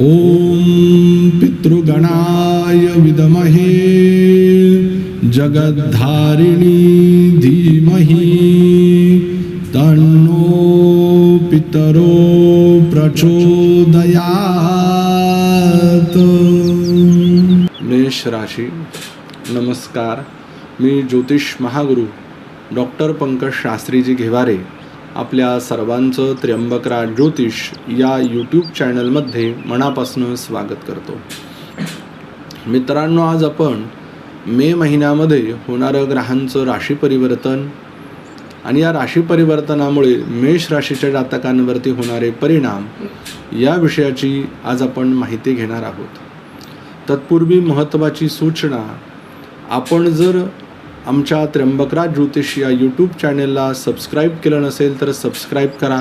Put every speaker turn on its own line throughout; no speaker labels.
ॐ पितृगणाय विदमहे जगद्धारिणी धीमहि तन्नो पितरो प्रचोदयात्। मेष राशी नमस्कार। मी ज्योतिष महागुरु डॉक्टर पंकज शास्त्रीजी घेवारे आपल्या सर्वांचं त्र्यंबकरा ज्योतिष या यूट्यूब चॅनलमध्ये मनापासून स्वागत करतो. मित्रांनो आज आपण मे महिन्यामध्ये होणारं ग्रहांचं राशी परिवर्तन आणि या राशी परिवर्तनामुळे मेष राशीच्या जातकांवरती होणारे परिणाम या विषयाची आज आपण माहिती घेणार आहोत. तत्पूर्वी महत्त्वाची सूचना आपण जर आमच्या त्र्यंबकराज ज्योतिष या यूट्यूब चॅनेलला सबस्क्राईब केलं नसेल तर सबस्क्राईब करा.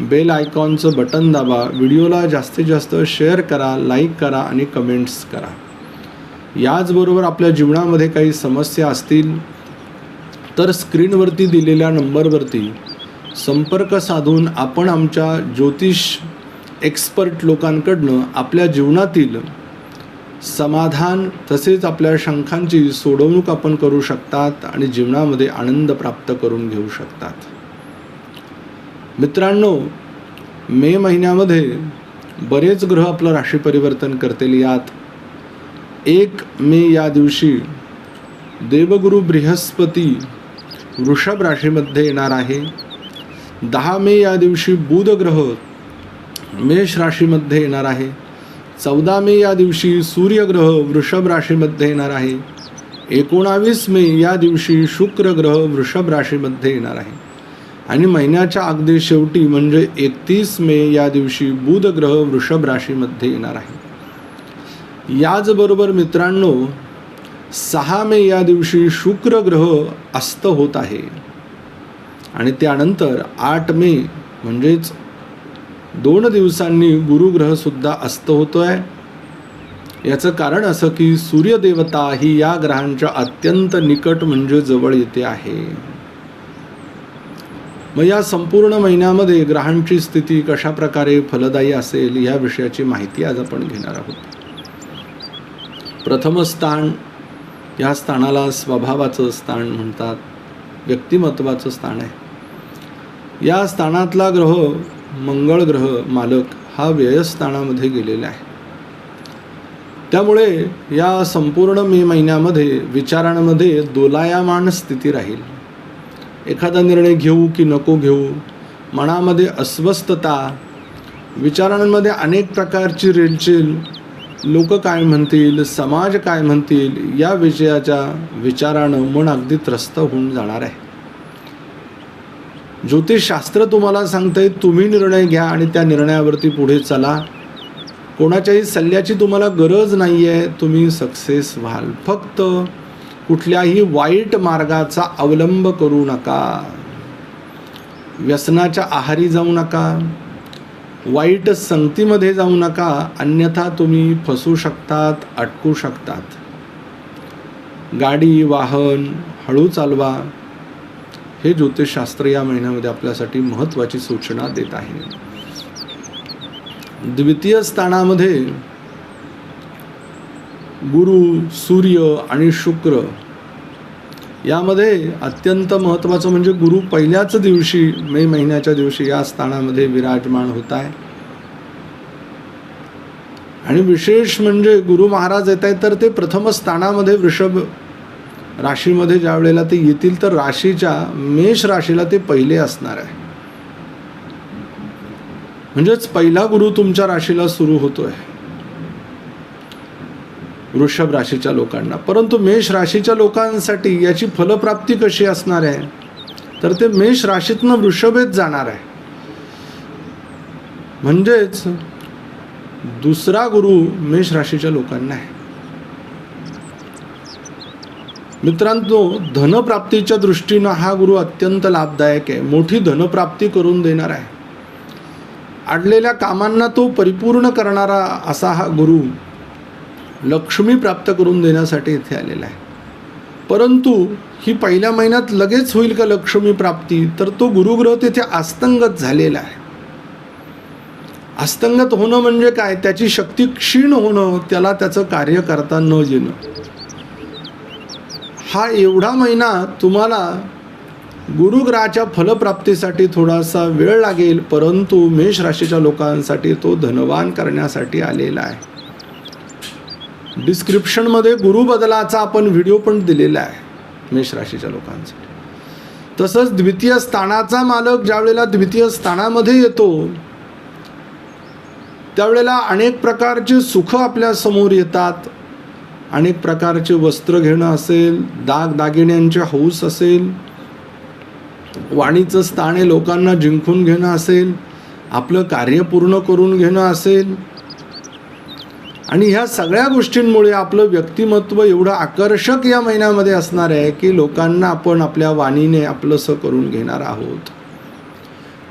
बेल आयकॉनचं बटन दाबा. व्हिडिओला जास्तीत जास्त शेअर करा लाईक करा आणि कमेंट्स करा. याचबरोबर आपल्या जीवनामध्ये काही समस्या असतील तर स्क्रीनवरती दिलेल्या नंबरवरती संपर्क साधून आपण आमच्या ज्योतिष एक्सपर्ट लोकांकडनं आपल्या जीवनातील समाधान तसेच आपल्या शंखांची सोडवणूक आपण करू शकतात आणि जीवनामध्ये आनंद प्राप्त करून घेऊ शकतात. मित्रांनो मे महिन्यामध्ये बरेच ग्रह आपलं राशी परिवर्तन करतील. यात एक मे या दिवशी देवगुरु बृहस्पती वृषभ राशीमध्ये येणार आहे. दहा मे या दिवशी बुध ग्रह मेष राशीमध्ये येणार आहे. चौदा मे या दिवशी सूर्यग्रह वृषभ राशीमध्ये येणार आहे. एकोणावीस मे या दिवशी शुक्र ग्रह वृषभ राशीमध्ये येणार आहे. आणि महिन्याच्या अगदी शेवटी म्हणजे एकतीस मे या दिवशी बुधग्रह वृषभ राशीमध्ये येणार आहे. याचबरोबर मित्रांनो सहा मे या दिवशी शुक्र ग्रह अस्त होत आहे. आणि त्यानंतर आठ मे म्हणजेच दोन दिवसांनी गुरुग्रहसुद्धा अस्त होतो आहे याचं कारण असं की सूर्यदेवता ही या ग्रहांच्या अत्यंत निकट म्हणजे जवळ येते आहे. मग या संपूर्ण महिन्यामध्ये ग्रहांची स्थिती कशा प्रकारे फलदायी असेल या विषयाची माहिती आज आपण घेणार आहोत. प्रथम स्थान या स्थानाला स्वभावाचं स्थान म्हणतात व्यक्तिमत्वाचं स्थान आहे. या स्थानातला ग्रह मंगळ ग्रह मालक हा व्ययस्थानामध्ये गेलेला आहे. त्यामुळे या संपूर्ण मे महिन्यामध्ये विचारांमध्ये दोलायमान स्थिती राहील. एखादा निर्णय घेऊ की नको घेऊ मनामध्ये अस्वस्थता विचारांमध्ये अनेक प्रकारची रेलचेल लोक काय म्हणतील समाज काय म्हणतील या विषयाच्या विचारानं मन अगदी त्रस्त होऊन जाणार आहे. ज्योतिषशास्त्र तुम्हाला सांगतंय तुम्ही निर्णय घ्या आणि त्या निर्णयावरती पुढे चला. कोणाच्याही सल्ल्याची तुम्हाला गरज नाही आहे तुम्ही सक्सेस व्हाल. फक्त कुठल्याही वाईट मार्गाचा अवलंब करू नका. व्यसनाच्या आहारी जाऊ नका. वाईट संगतीमध्ये जाऊ नका. अन्यथा तुम्ही फसू शकतात अटकू शकतात. गाडी वाहन हळू चालवा. हे ज्योतिषशास्त्र या महिन्यामध्ये आपल्यासाठी महत्त्वाची सूचना देत आहे. द्वितीय स्थानामध्ये गुरु सूर्य आणि शुक्र यामध्ये अत्यंत महत्त्वाचं म्हणजे गुरु पहिल्याच दिवशी मे महिन्याच्या दिवशी या स्थानामध्ये विराजमान होत आहे. आणि विशेष म्हणजे गुरु महाराज येत आहेत तर ते प्रथम स्थानामध्ये वृषभ राशीमध्ये ज्या वेळेला ते येतील तर राशीच्या मेष राशीला ते पहिले असणार आहे. म्हणजेच पहिला गुरु तुमच्या राशीला सुरू होतोय. वृषभ राशीच्या लोकांना. परंतु मेष राशीच्या लोकांसाठी याची फलप्राप्ती कशी असणार आहे? तर ते मेष राशीतनं वृषभेत जाणार आहे. म्हणजेच दुसरा गुरु मेष राशीच्या लोकांना आहे. मित्रांनो धनप्राप्तीच्या दृष्टीनं हा गुरु अत्यंत लाभदायक आहे. मोठी धनप्राप्ती करून देणार आहे. अडलेल्या कामांना तो परिपूर्ण करणारा असा हा गुरु लक्ष्मी प्राप्त करून देण्यासाठी इथे आलेला आहे. परंतु ही पहिल्या महिन्यात लगेच होईल का लक्ष्मी प्राप्ती? तर तो गुरुग्रह तिथे अस्तंगत झालेला आहे. अस्तंगत होणं म्हणजे काय? त्याची शक्ती क्षीण होणं त्याला त्याचं कार्य करता न येणं. हा एवढा महिना तुम्हाला गुरुग्रहाच्या फलप्राप्तीसाठी थोडासा वेळ लागेल परंतु मेष राशीच्या लोकांसाठी तो धनवान करण्यासाठी आलेला आहे. डिस्क्रिप्शनमध्ये गुरुबदलाचा आपण व्हिडिओ पण दिलेला आहे मेष राशीच्या लोकांसाठी. तसंच द्वितीय स्थानाचा मालक ज्यावेळेला द्वितीय स्थानामध्ये येतो त्यावेळेला अनेक प्रकारचे सुख आपल्यासमोर येतात. अनेक प्रकारचे वस्त्र घेणं असेल दाग दागिन्यांचे हौस असेल वाणीचं स्थान लोकांना जिंकून घेणं असेल आपलं कार्य पूर्ण करून घेणं असेल. आणि ह्या सगळ्या गोष्टींमुळे आपलं व्यक्तिमत्व एवढं आकर्षक या महिन्यामध्ये असणार आहे की लोकांना आपण आपल्या वाणीने आपलंसं करून घेणार आहोत.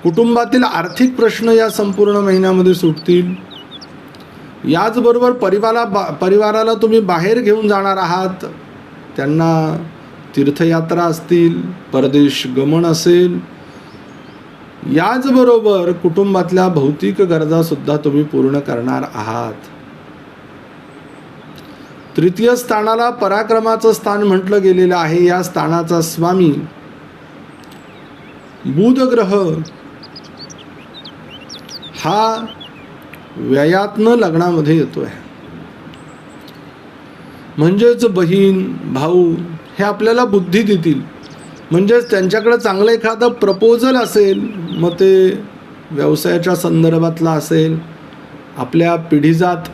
कुटुंबातील आर्थिक प्रश्न या संपूर्ण महिन्यामध्ये सुटतील. याचबरोबर परिवारा बा परिवाराला तुम्ही बाहेर घेऊन जाणार आहात. त्यांना तीर्थयात्रा असतील परदेश गमन असेल. याचबरोबर कुटुंबातल्या भौतिक गरजासुद्धा तुम्ही पूर्ण करणार आहात. तृतीय स्थानाला पराक्रमाचं स्थान म्हटलं गेलेलं आहे. या स्थानाचा स्वामी बुध ग्रह हा व्ययातनं लग्नामध्ये येतोय. म्हणजेच बहीण भाऊ हे आपल्याला बुद्धी देतील. म्हणजेच त्यांच्याकडे चांगलं एखादं प्रपोजल असेल मग ते व्यवसायाच्या संदर्भातला असेल आपल्या पिढीजात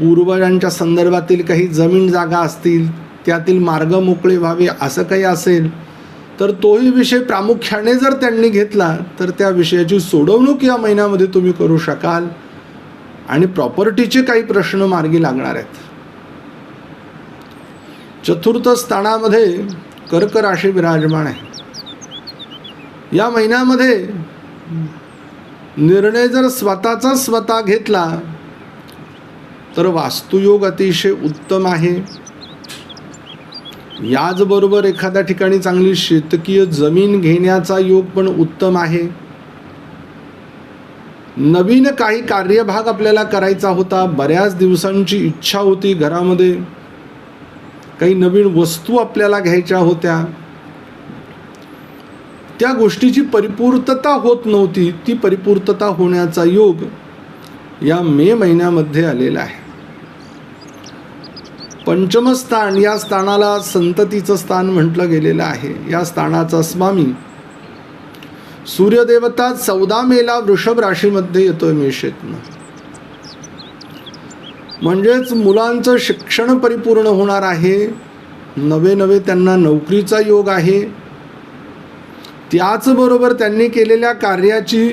पूर्वजांच्या संदर्भातील काही जमीन जागा असतील त्यातील मार्ग मोकळे व्हावे असं काही असेल तर तोही विषय प्रामुख्याने जर त्यांनी घेतला तर त्या विषयाची सोडवणूक या महिन्यामध्ये तुम्ही करू शकाल. आणि प्रॉपर्टीचे काही प्रश्न मार्गी लागणार आहेत. चतुर्थ स्थानामध्ये कर्क राशी विराजमान आहे. या महिन्यामध्ये निर्णय जर स्वतःचा स्वतः घेतला तर वास्तुयोग अतिशय उत्तम आहे. याचबरोबर एखाद्या ठिकाणी चांगली शेतकीय जमीन घेण्याचा योग पण उत्तम आहे. नवीन काही कार्यभाग आपल्याला करायचा होता बऱ्याच दिवसांची इच्छा होती घरामध्ये. काही नवीन वस्तू आपल्याला घ्यायच्या होत्या. त्या गोष्टीची परिपूर्तता होत नव्हती ती परिपूर्तता होण्याचा योग या मे महिन्यामध्ये आलेला आहे. पंचमस्थान या स्थानाला संततीचं स्थान म्हटलं गेलेलं आहे. या स्थानाचा स्वामी सूर्यदेवता चौदा मेला वृषभ राशीमध्ये येतोय मेषेतनं. म्हणजेच मुलांचं शिक्षण परिपूर्ण होणार आहे. नवे नवे त्यांना नोकरीचा योग आहे. त्याचबरोबर त्यांनी केलेल्या कार्याची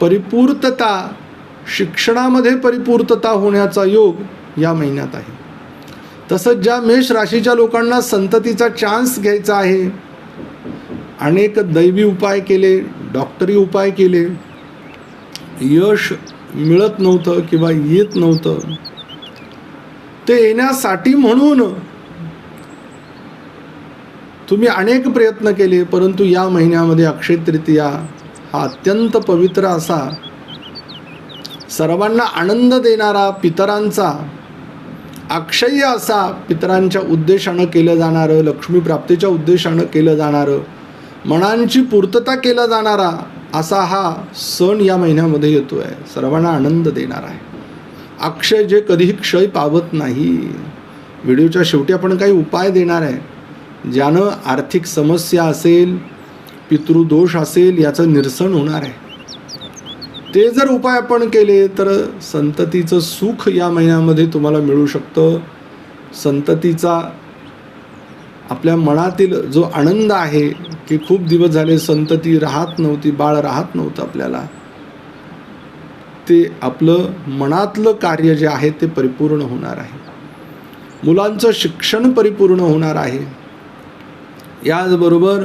परिपूर्तता शिक्षणामध्ये परिपूर्तता होण्याचा योग या महिन्यात आहे. तसंच ज्या मेष राशीच्या लोकांना संततीचा चान्स घ्यायचा आहे अनेक दैवी उपाय केले डॉक्टरी उपाय केले यश मिळत नव्हतं किंवा येत नव्हतं ते येण्यासाठी म्हणून तुम्ही अनेक प्रयत्न केले परंतु या महिन्यामध्ये अक्षय तृतीया हा अत्यंत पवित्र असा सर्वांना आनंद देणारा पितरांचा अक्षय्य असा पितरांच्या उद्देशानं केलं जाणारं लक्ष्मीप्राप्तीच्या उद्देशानं केलं जाणारं मनांची पूर्तता केला जाणारा असा हा सण या महिन्यामध्ये येतो आहे सर्वांना आनंद देणार आहे. अक्षय जे कधीही क्षय पावत नाही. व्हिडिओच्या शेवटी आपण काही उपाय देणार आहे. ज्यानं आर्थिक समस्या असेल पितृदोष असेल याचं निरसन होणार आहे. ते जर उपाय आपण केले तर संततीचं सुख या महिन्यामध्ये तुम्हाला मिळू शकतं. संततीचा आपल्या मनातील जो आनंद आहे की खूप दिवस झाले संतती राहत नव्हती बाळ राहत नव्हतं आपल्याला ते आपलं मनातलं कार्य जे आहे ते परिपूर्ण होणार आहे. मुलांचं शिक्षण परिपूर्ण होणार आहे. याचबरोबर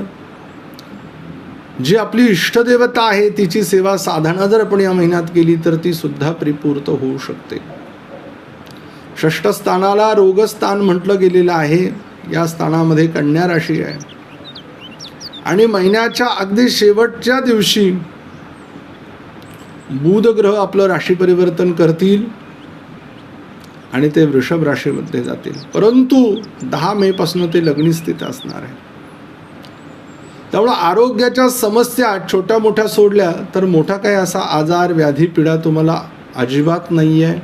जी आपली इष्टदेवता आहे तिची सेवा साधना जर आपण या महिन्यात केली तर ती सुद्धा परिपूर्त होऊ शकते. षष्ठस्थानाला रोगस्थान म्हटलं गेलेलं आहे. या स्थानामध्ये कन्या राशी आहे. आणि महिन्याच्या अगदी शेवटच्या दिवशी बुध ग्रह आपलं राशी परिवर्तन करतील आणि ते वृषभ राशीमध्ये जातील. परंतु दहा मेपासून ते लग्नी स्थित असणार आहे. त्यामुळं आरोग्याच्या समस्या छोट्या मोठ्या सोडल्या तर मोठा काही असा आजार व्याधी पिढा तुम्हाला अजिबात नाही आहे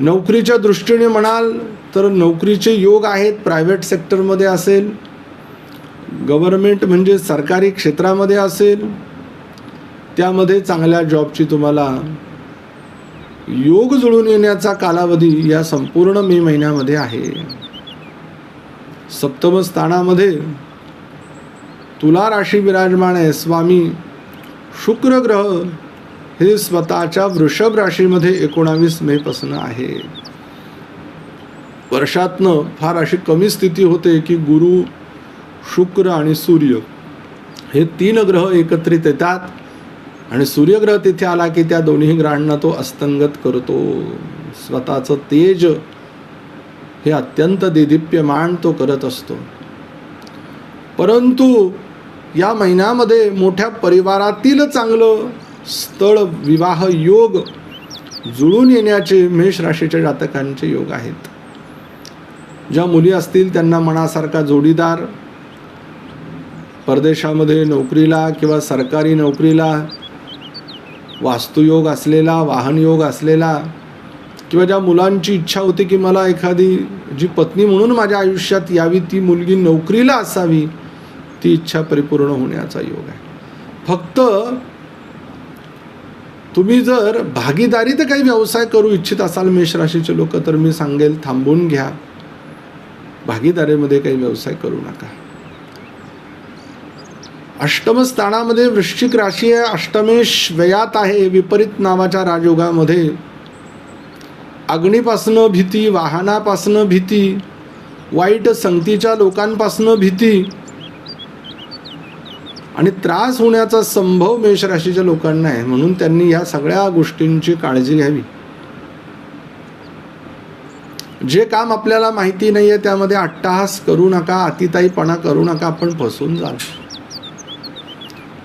नोकरीच्या दृष्टीने म्हणाल तर नोकरीचे योग आहेत प्रायव्हेट सेक्टरमध्ये असेल गव्हर्मेंट म्हणजे सरकारी क्षेत्रामध्ये असेल त्यामध्ये चांगल्या जॉबची तुम्हाला योग जुळून येण्याचा कालावधी या संपूर्ण मे महिन्यामध्ये आहे. सप्तम स्थानामध्ये तुला राशी विराजमान आहे स्वामी. शुक्र ग्रह हे स्वतःच्या वृषभ राशीमध्ये एकोणावीस मेपासून आहे. वर्षातनं फार अशी कमी स्थिती होते की गुरु शुक्र आणि सूर्य हे तीन ग्रह एकत्रित येतात आणि सूर्यग्रह तिथे आला की त्या दोन्ही ग्रहांना तो अस्तंगत करतो. स्वतःचं तेज हे अत्यंत दिदिप्यमान तो करत असतो. परंतु या महिन्यामध्ये मोठ्या परिवारातील चांगलं स्थळ विवाह योग जुळून येण्याचे मेष राशीच्या जातकांचे योग आहेत. ज्या मुली असतील त्यांना मनासारखा जोडीदार परदेशामध्ये नोकरीला किंवा सरकारी नोकरीला वास्तुयोग असलेला वाहन योग असलेला किंवा ज्या मुलांची इच्छा होती की मला एखादी जी पत्नी म्हणून माझ्या आयुष्यात यावी ती मुलगी नोकरीला असावी ती इच्छा परिपूर्ण होण्याचा योग आहे. फक्त तुम्ही जर भागीदारीत काही व्यवसाय करू इच्छित असाल मेष राशीचे लोक तर मी सांगेल थांबून घ्या. भागीदारीमध्ये काही व्यवसाय करू नका. अष्टम स्थानामध्ये वृश्चिक राशी आहे. अष्टमेश व्ययात आहे. विपरीत नावाच्या राजयोगामध्ये अग्नीपासनं भीती वाहनापासनं भीती वाईट संगतीच्या लोकांपासनं भीती आणि त्रास होण्याचा संभव मेष राशीच्या लोकांना आहे. म्हणून त्यांनी या सगळ्या गोष्टींची काळजी घ्यावी. जे काम आपल्याला माहिती नाही आहे त्यामध्ये अट्टहास करू नका अतिताईपणा करू नका आपण फसून जाल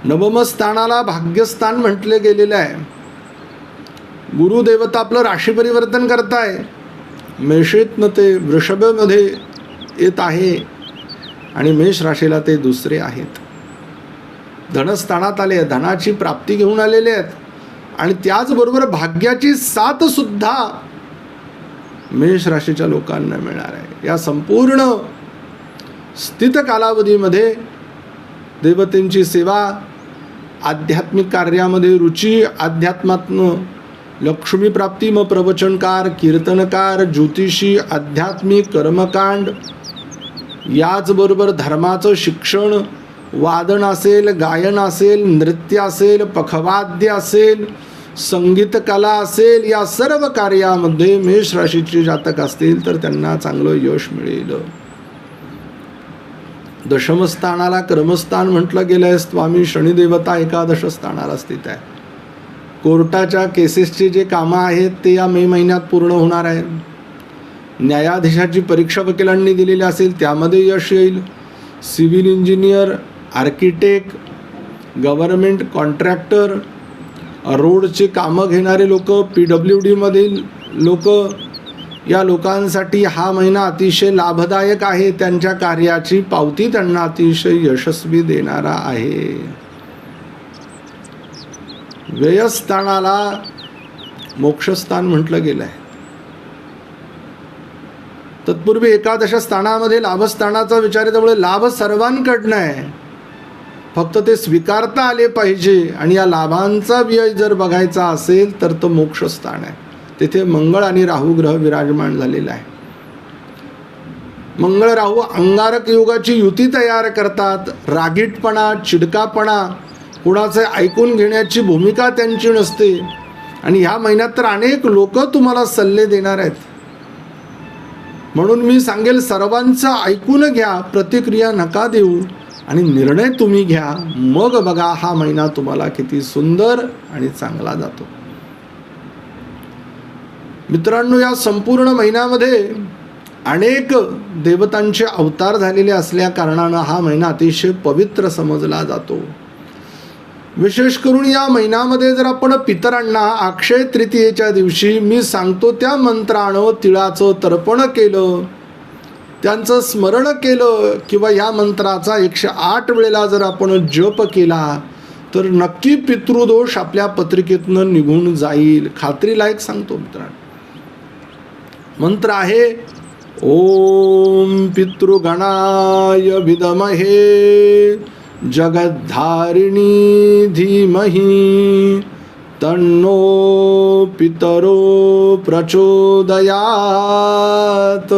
नवमस्थानाला भाग्यस्थान म्हटले गेलेले आहे. गुरुदेवता आपलं राशी परिवर्तन करताय. मेषेतनं ते वृषभमध्ये येत आहे. आणि मेष राशीला ते दुसरे आहेत. धनस्थानात आले धनाची प्राप्ती घेऊन आलेले आहेत. आणि त्याचबरोबर भाग्याची साथसुद्धा मेष राशीच्या लोकांना मिळणार आहे. या संपूर्ण स्थित कालावधीमध्ये देवतेंची सेवा आध्यात्मिक कार्यामध्ये रुची अध्यात्मातनं लक्ष्मीप्राप्ती मग प्रवचनकार कीर्तनकार ज्योतिषी आध्यात्मिक कर्मकांड याचबरोबर धर्माचं शिक्षण वादन असेल गायन असेल नृत्य असेल पखवाद्य असेल संगीत कला असेल या सर्व कार्यामध्ये मेष राशीचे जातक असतील तर त्यांना चांगलं यश मिळेल. दशमस्थानाला क्रमस्थान म्हटलं गेलं आहे स्वामी शनिदेवता एकादश स्थानाला स्थित आहे. कोर्टाच्या केसेसचे जे कामं आहेत ते या मे महिन्यात पूर्ण होणार आहे न्यायाधीशाची परीक्षा वकिलांनी दिलेली असेल त्यामध्ये यश येईल. Civil engineer architect government contractor रोडचे कामं घेणारे लोक पी डब्ल्यू डीमधील लोक या लोकांसाठी हा महिना अतिशय लाभदायक आहे. त्यांच्या कार्याची पावती त्यांना अतिशय यशस्वी देणारा आहे. व्ययस्थानाला मोक्षस्थान म्हटलं गेलं आहे तत्पूर्वी एकादश स्थानामध्ये लाभस्थानाचा विचार त्यामुळे लाभ सर्वांकडनं आहे. फक्त ते स्वीकारता आले पाहिजे आणि या लाभांचा व्यय जर बघायचा असेल तर तो मोक्षस्थान आहे. तिथे मंगळ आणि राहू ग्रह विराजमान झालेला आहे. मंगळ राहू अंगारक योगाची युती तयार करतात. रागीटपणा चिडकापणा कुणाचे ऐकून घेण्याची भूमिका त्यांची नसते. आणि ह्या महिन्यात तर अनेक लोक तुम्हाला सल्ले देणार आहेत. म्हणून मी सांगेल सर्वांचं ऐकून घ्या प्रतिक्रिया नका देऊ. आणि निर्णय तुम्ही घ्या. मग बघा हा महिना तुम्हाला किती सुंदर आणि चांगला जातो. मित्रांनो या संपूर्ण महिन्यामध्ये अनेक देवतांचे अवतार झालेले असल्या कारणानं हा महिना अतिशय पवित्र समजला जातो. विशेष करून या महिन्यामध्ये जर आपण पितरांना अक्षय तृतीयेच्या दिवशी मी सांगतो त्या मंत्रानं तिळाचं तर्पण केलं त्यांचं स्मरण केलं किंवा या मंत्राचा एकशे आठ वेळेला जर आपण जप केला तर नक्की पितृदोष आपल्या पत्रिकेतनं निघून जाईल. खात्रीलायक सांगतो मित्रांनो. मंत्र आहे ओम पितृगणाय विदमहे जगद्धारिणी धीमही तन्नो पितरो प्रचोदयात।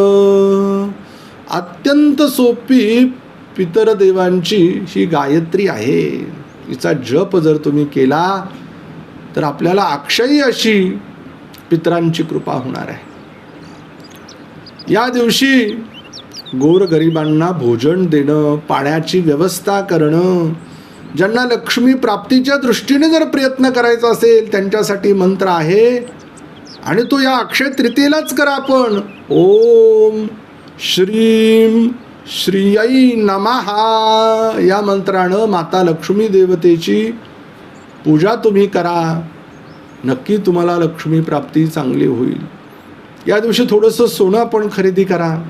अत्यंत सोपी पितरदेवांची ही गायत्री आहे. हिचा जप जर तुम्ही केला तर आपल्याला अक्षयी अशी पितरांची कृपा होणार आहे. या दिवशी गोरगरिबांना भोजन देणं पाण्याची व्यवस्था करणं ज्यांना लक्ष्मी प्राप्तीच्या दृष्टीने जर प्रयत्न करायचा असेल त्यांच्यासाठी मंत्र आहे. आणि तो या अक्षय तृतीयेलाच करा आपण. ओम श्रीम श्रीयै नमहा या मंत्रानं माता लक्ष्मी देवतेची पूजा तुम्ही करा. नक्की तुम्हाला लक्ष्मी प्राप्ती चांगली होईल. या दिवशी थोडंसं सोनं आपण खरेदी करा.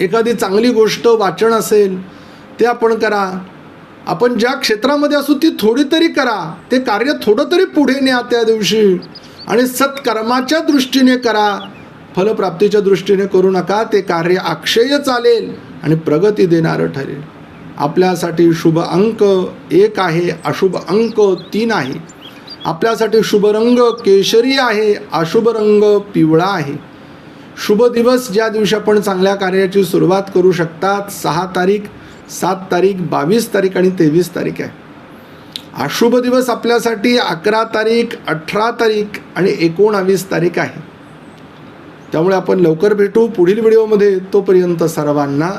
एखादी चांगली गोष्ट वाचन असेल ते आपण करा. आपण ज्या क्षेत्रामध्ये असू ती थोडी तरी करा. ते कार्य थोडं तरी पुढे न्या त्या दिवशी. आणि सत्कर्माच्या दृष्टीने करा. फलप्राप्तीच्या दृष्टीने करू नका ते कार्य अक्षय चालेल आणि प्रगती देणारं ठरेल. आपल्यासाठी शुभ अंक एक आहे अशुभ अंक तीन आहे. आपल्यासाठी शुभ रंग केशरी आहे अशुभ रंग पिवळा आहे. शुभ दिवस ज्या दिवशी आपण चांगल्या कार्याची सुरुवात करू शकतात सहा तारीख सात तारीख बावीस तारीख आणि तेवीस तारीख आहे. अशुभ दिवस आपल्यासाठी अकरा तारीख अठरा तारीख आणि एकोणावीस तारीख आहे. त्यामुळे आपण लवकर भेटू. पुढील व्हिडिओमध्ये तोपर्यंत सर्वांना